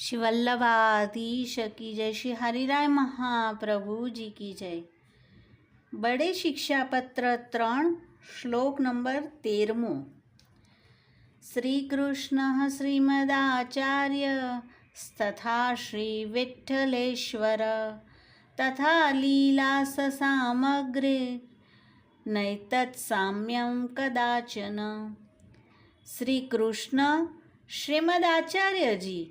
શ્રી વલ્લભાધીશ કી જય શ્રી હરિરાય મહાપ્રભુજી કી જય બડે શિક્ષાપત્ર ત્રણ શ્લોક નંબર તેરમો શ્રીકૃષ્ણ શ્રીમદાચાર્ય તથા શ્રી વિઠ્ઠલેશ્વર તથા લીલાસ સામગ્રે નૈતત્સામ્યમ કદાચન શ્રીકૃષ્ણ શ્રીમદાચાર્યજી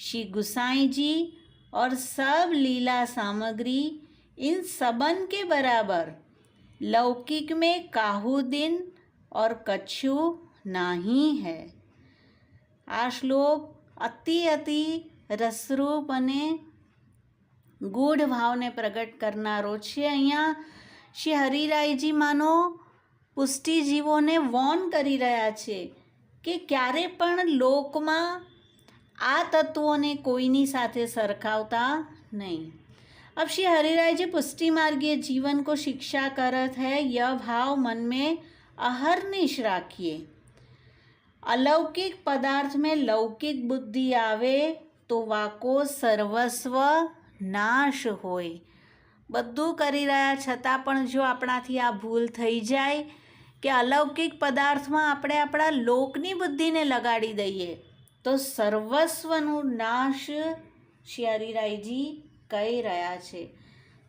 श्रीमद आचार्य जी श्री गुसाई जी और सब लीला सामग्री इन सबन के बराबर लौकिक में काहुदिन और कछु नहीं है આ શ્લોક અતિ અતિ રસરૂપ અને ગૂઢ ભાવને પ્રગટ કરનારો છે અહીંયા શ્રી હરિરાયજી માનો પુષ્ટિજીવોને વોન કરી રહ્યા છે કે ક્યારે પણ લોકમાં આ તત્વોને કોઈની સાથે સરખાવતા નહીં अब श्री हरिराय जी पुष्टि मार्गीय जीवन को शिक्षा करत है यह भाव मन में अहरनिश राखिए अलौकिक पदार्थ में लौकिक बुद्धि आवे તો વાકો સર્વસ્વ નાશ હોય બધું કરી રહ્યા છતાં પણ જો આપણાથી આ ભૂલ થઈ જાય કે અલૌકિક પદાર્થમાં આપણે આપણા લોકની બુદ્ધિને લગાડી દઈએ તો સર્વસ્વનું નાશ શ્રી હરિરાયજી કહી રહ્યા છે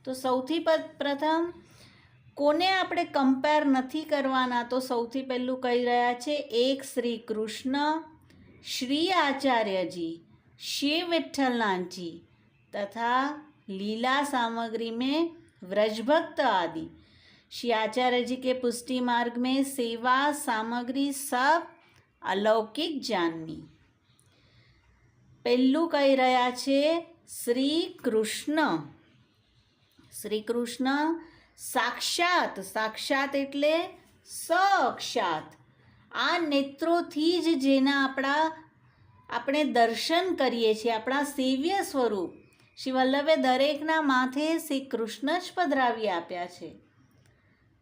તો સૌથી પ- પ્રથમ કોને આપણે કમ્પેર નથી કરવાના તો સૌથી પહેલું કહી રહ્યા છે એક શ્રી કૃષ્ણ શ્રી આચાર્યજી शिव विठ्ठलनाथ जी तथा लीला सामग्री में व्रजभक्त आदि श्री आचार्य जी के पुष्टि मार्ग में सेवा सामग्री सब अलौकिक जाननी પહેલું કહી રહ્યા છે શ્રી કૃષ્ણ. શ્રી કૃષ્ણ સાક્ષાત સાક્ષાત એટલે સક્ષાત. આ નેત્રોથી જ જેના આપણા, આપણે દર્શન કરીએ છીએ, આપણા સેવ્ય સ્વરૂપ. શ્રી વલ્લભે દરેકના માથે શ્રી કૃષ્ણ જ પધરાવી આપ્યા છે.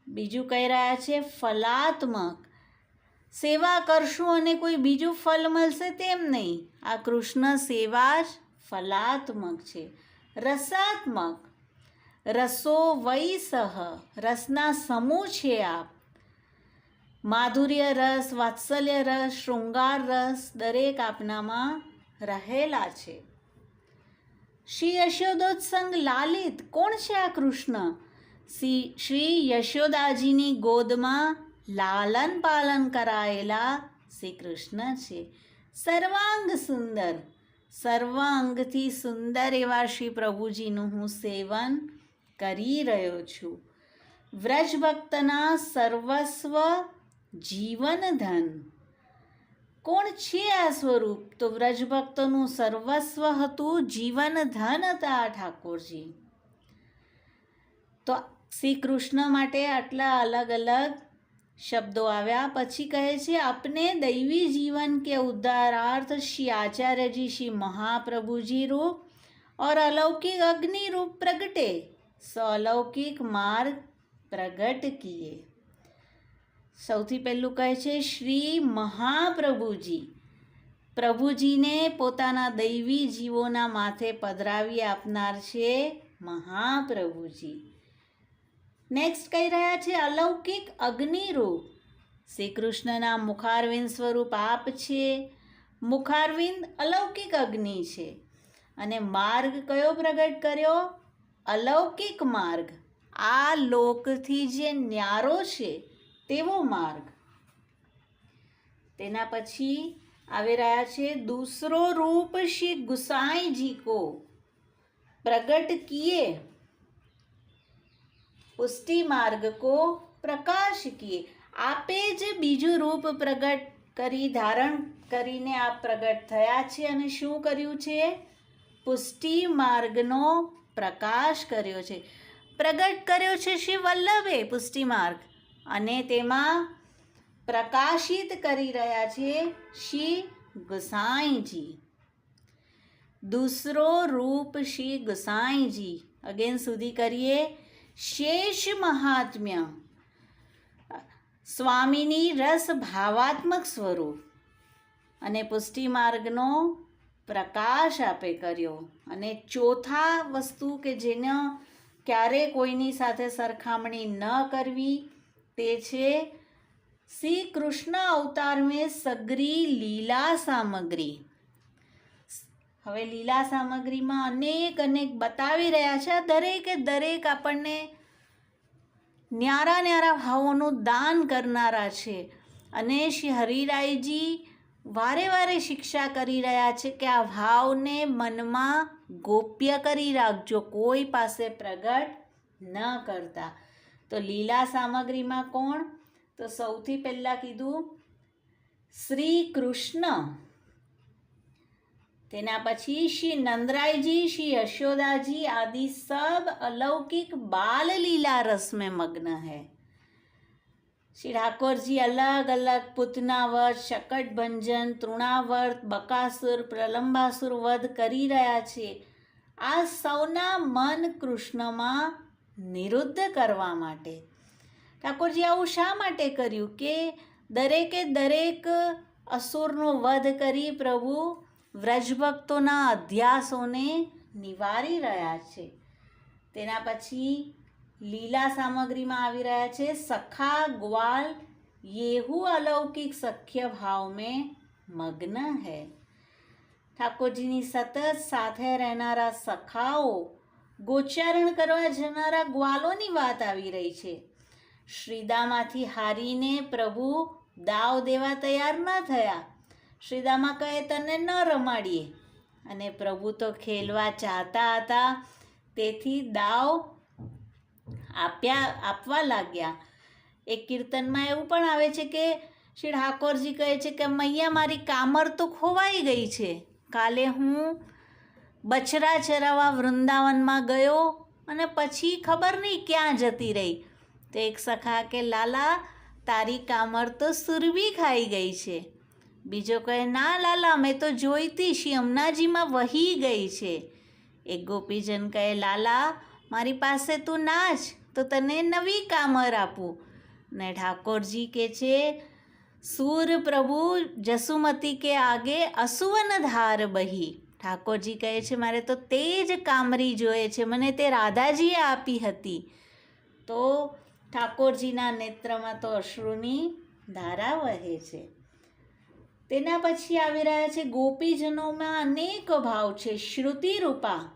બીજું કહી રહ્યા છે ફલાત્મક. સેવા કરશું અને કોઈ બીજું ફલ મળશે તેમ નહીં. આ કૃષ્ણ સેવા જ ફલાત્મક છે. રસાત્મક. રસો વૈ સહ. રસના સમૂહ છે આપ. માધુર્ય રસ, વાત્સલ્ય રસ, શૃંગાર રસ દરેક આપનામાં રહેલા છે. શ્રી યશોદોત્સંગ લાલિત કોણ છે આ કૃષ્ણ? શ્રી શ્રી યશોદાજીની ગોદમાં લાલન પાલન કરાયેલા શ્રી કૃષ્ણ છે સર્વાંગ સુંદર સર્વાંગથી સુંદર એવા શ્રી પ્રભુજીનું હું સેવન કરી રહ્યો છું વ્રજભક્તના સર્વસ્વ જીવન ધન કોણ છે આ સ્વરૂપ તો વ્રજભક્તનું સર્વસ્વ હતું જીવન ધન હતા ઠાકોરજી તો શ્રી કૃષ્ણ માટે આટલા અલગ અલગ શબ્દો આવ્યા પછી કહે છે अपने दैवी जीवन के उद्धारार्थ श्री आचार्य जी श्री महाप्रभु जी रूप और अलौकिक अग्नि रूप प्रगटे सो अलौकिक मार्ग प्रगट किए સૌથી પહેલું કહે છે શ્રી મહાપ્રભુજી પ્રભુજીને પોતાના દૈવી જીવોના માથે પધરાવી આપનાર છે મહાપ્રભુજી નેક્સ્ટ કહી રહ્યા છે, અલૌકિક અગ્નિરૂપ. શ્રી કૃષ્ણના મુખારવિંદ સ્વરૂપ આપ છે. મુખારવિંદ અલૌકિક અગ્નિ છે. અને માર્ગ કયો પ્રગટ કર્યો? અલૌકિક માર્ગ. આ લોકથી જે ન્યારો છે, તેવો માર્ગ. તેના પછી આવી રહ્યા છે, દૂસરો રૂપ શ્રી ગુસાઈજી કો. પ્રગટ કિए પુષ્ટિ માર્ગ કો પ્રકાશ કિए આપે જ બીજું રૂપ પ્રગટ કરી ધારણ કરીને આપ પ્રગટ થયા છે અને શું કર્યું છે? પુષ્ટિ માર્ગનો પ્રકાશ કર્યો છે. પ્રગટ કર્યો છે શ્રી વલ્લભે પુષ્ટિ માર્ગ અને તેમાં પ્રકાશિત કરી રહ્યા છે શ્રી ગુસાઈજી. દૂસરો રૂપ શ્રી ગુસાઈજી. અગેન સુધી કરીએ. શેષ મહાત્મ્ય. સ્વામીની રસ ભાવાત્મક સ્વરૂપ. અને પુષ્ટિ માર્ગનો પ્રકાશ આપે કર્યો. અને ચોથા વસ્તુ કે જેને ક્યારે કોઈની સાથે સરખામણી ન કરવી, તે છે શ્રી કૃષ્ણ અવતાર મેં સગરી લીલા સામગ્રી. હવે લીલા સામગ્રીમાં અનેક અનેક બતાવી રહ્યા છે દરેકે દરેક આપણને ન્યારા ન્યારા ભાવોનું દાન કરનારા છે. અને શ્રી હરિરાયજી વારે વારે શિક્ષા કરી રહ્યા છે કે આ ભાવને મનમાં ગોપ્ય કરી રાખજો, કોઈ પાસે પ્રગટ ન કરતા. તો લીલા સામગ્રીમાં કોણ? તો સૌથી પહેલાં કીધું શ્રી કૃષ્ણ. તેના પછી શ્રી નંદરાયજી, શ્રી યશોદાજી આદિ સબ અલૌકિક બાલલીલા રસમે મગ્ન હૈ. શ્રી ઠાકોરજી અલગ અલગ પૂતનાવત શકટ ભંજન તૃણાવર્ત બકાસુર, પ્રલંબાસુર વધ કરી રહ્યા છે. આ સૌના મન કૃષ્ણમાં નિરુદ્ધ કરવા માટે. ઠાકોરજી આવું શા માટે કર્યું કે દરેકે દરેક અસુરનો વધ કરી પ્રભુ વ્રજભક્તોના અધ્યાસોને નિવારી રહ્યા છે. તેના પછી લીલા સામગ્રીમાં આવી રહ્યા છે, સખા ગ્વાલ યેહુ અલૌકિક સખ્ય ભાવ મેં મગ્ન હૈ. ઠાકોરજીની સતત સાથે રહેનારા સખાઓ ગોચારણ કરવા જનારા ગ્વાલોની વાત આવી રહી છે. શ્રીદામાંથી હારીને પ્રભુ દાવ દેવા તૈયાર ન થયા. શ્રીદામા કહે, તને ન રમાડીએ. અને પ્રભુ તો ખેલવા ચાહતા હતા. તેથી દાવ આપ્યા, આપવા લાગ્યા. એક કીર્તનમાં એવું પણ આવે છે કે, શ્રી ઠાકોરજી કહે છે કે, મૈયા, મારી કામર તો ખોવાઈ ગઈ છે. કાલે હું બછરા ચરાવવા વૃંદાવનમાં ગયો અને પછી ખબર નહીં ક્યાં જતી રહી. તો એક સખા કે, લાલા, તારી કામર તો સુરભી ખાઈ ગઈ છે. બીજો કહે, ના, લાલા, મેં તો જોઈતી શ્રી અમનાજીમાં વહી ગઈ છે. એક ગોપીજન કહે, લાલા, મારી પાસે તું નાચ તો તને નવી કામર આપું. ને ઠાકોરજી કે છે, સૂર પ્રભુ જસુમતી કે આગે અસુવન ધાર બહી. ઠાકોરજી કહે છે, મારે તો તે જ કામરી જોઈએ છે, મને તે રાધાજીએ આપી હતી. તો ઠાકોરજીના નેત્રમાં તો અશ્રુની ધારા વહે છે. તેના પછી આવી રહ્યા છે ગોપીજનોમાં અનેક ભાવ છે. શ્રુતિ રૂપા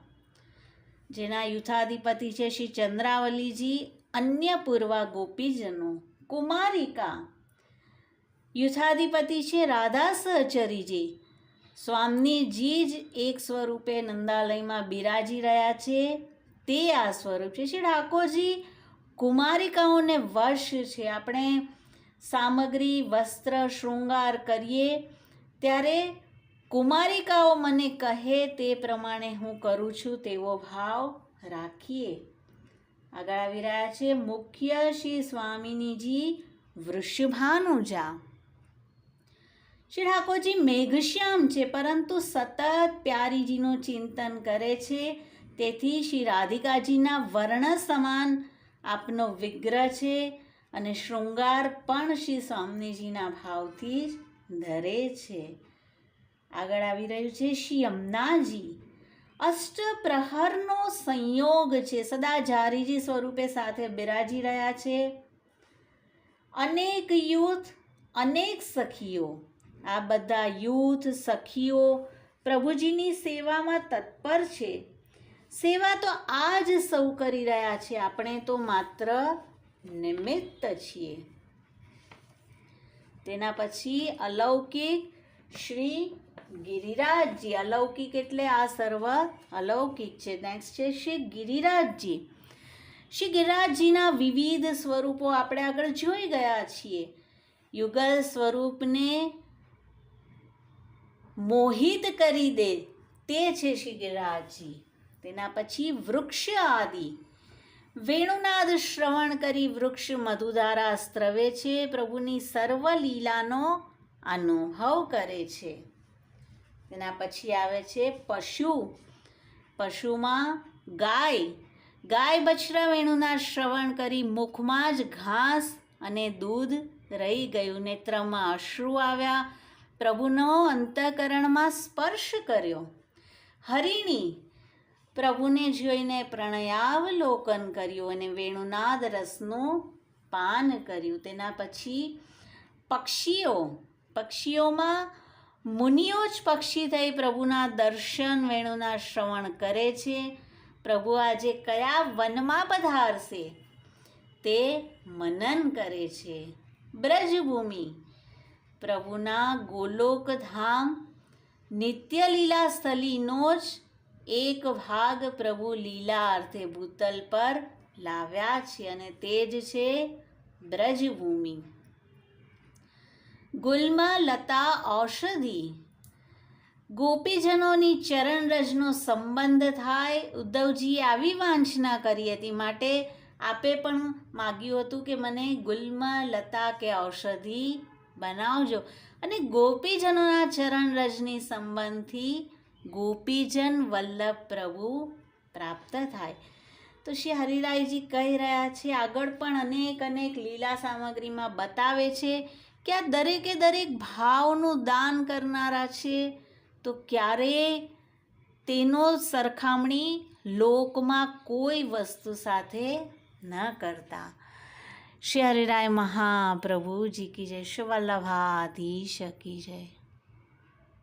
જેના યુથાધિપતિ છે શ્રી ચંદ્રાવલીજી, અન્ય પૂર્વા ગોપીજનો, કુમારિકા, યુથાધિપતિ છે રાધા સહચરીજી. સ્વામીજી જ એક સ્વરૂપે નંદાલયમાં બિરાજી રહ્યા છે. તે આ સ્વરૂપ છે. શ્રી ઠાકોરજી, કુમારિકાઓને વશ છે. આપણે સામગ્રી, વસ્ત્ર, શૃંગાર કરીએ, ત્યારે કુમારિકાઓ મને કહે તે પ્રમાણે હું કરું છું તેવો ભાવ રાખીએ. આગળ આવી રહ્યા છે, મુખ્ય શ્રી સ્વામિનીજી વૃષભાનુજા. શ્રી ઠાકોરજી મેઘશ્યામ છે, પરંતુ સતત પ્યારીજીનું ચિંતન કરે છે. તેથી શ્રી રાધિકાજીના વર્ણ સમાન આપનો વિગ્રહ છે. અને શૃંગાર પણ શ્રી સ્વામીજીના ભાવથી જ ધરે છે. આગળ આવી રહ્યું છે શ્રી અમનાજી અષ્ટ પ્રહરનો સંયોગ છે. સદા જારીજી સ્વરૂપે સાથે બિરાજી રહ્યા છે. અનેક યુથ, અનેક સખીઓ. આ બધા યુથ, સખીઓ પ્રભુજીની સેવામાં તત્પર છે. સેવા તો આ જ સૌ કરી રહ્યા છે. આપણે તો માત્ર નિમિત્ત છીએ. તેના પછી અલૌકિક શ્રી ગિરિરાજજી. અલૌકિક એટલે આ સર્વ અલૌકિક છે. નેક્સ્ટ છે શ્રી ગિરિરાજજી. શ્રી ગિરિરાજજીના વિવિધ સ્વરૂપો આપણે આગળ જોઈ ગયા છીએ. યુગલ સ્વરૂપને મોહિત કરી દે તે છે શ્રી ગિરિરાજજી. તેના પછી વૃક્ષ આદિ. વેણુનાદ શ્રવણ કરી વૃક્ષ મધુધારા સ્ત્રવે છે, પ્રભુની સર્વ લીલાનો અનુભવ કરે છે. તેના પછી આવે છે પશુ. પશુમાં ગાય. ગાય બછડા વેણુના શ્રવણ કરી મુખમાં જ ઘાસ અને દૂધ રહી ગયું નેત્રમાં અશ્રુ આવ્યા. પ્રભુનો અંતઃકરણમાં સ્પર્શ કર્યો. હરિણી પ્રભુને જોઈને પ્રણયાવલોકન કર્યું અને વેણુનાદ રસનું પાન કર્યું. તેના પછી પક્ષીઓ, પક્ષીઓમાં મુનિઓ જ પક્ષી થઈ પ્રભુના દર્શન વેણુના શ્રવણ કરે છે. પ્રભુ આજે કયા વનમાં પધારશે તે મનન કરે છે. બ્રજભૂમિ, પ્રભુના ગોલોક ધામ નિત્ય સ્થલીનો જ એક ભાગ પ્રભુ લીલા અર્થે ભૂતલ પર લાવ્યા છે અને તે જ છે બ્રજભૂમિ. ગુલ્મ, લતા, ઔષધિ. ગોપીજનોની ચરણરજનો સંબંધ થાય. ઉદ્ધવજીએ આવી વાંચના કરી હતી. માટે આપે પણ માગ્યું હતું કે મને ગુલ્મ, લતા કે ઔષધિ બનાવજો. અને ગોપીજનોના ચરણરજની સંબંધથી ગોપીજન વલ્લભ પ્રભુ પ્રાપ્ત થાય. તો શ્રી હરિરાયજી કહી રહ્યા છે, આગળ પણ અનેક અનેક લીલા સામગ્રીમાં બતાવે છે કે આ દરેકે દરેક ભાવનું દાન કરનારા છે. તો ક્યારેય તેનો સરખામણી લોકમાં કોઈ વસ્તુ સાથે ન કરતા? શ્રી હરિરાય મહાપ્રભુજી કી જય. શ્રી વલ્લભાધીશ કી જય.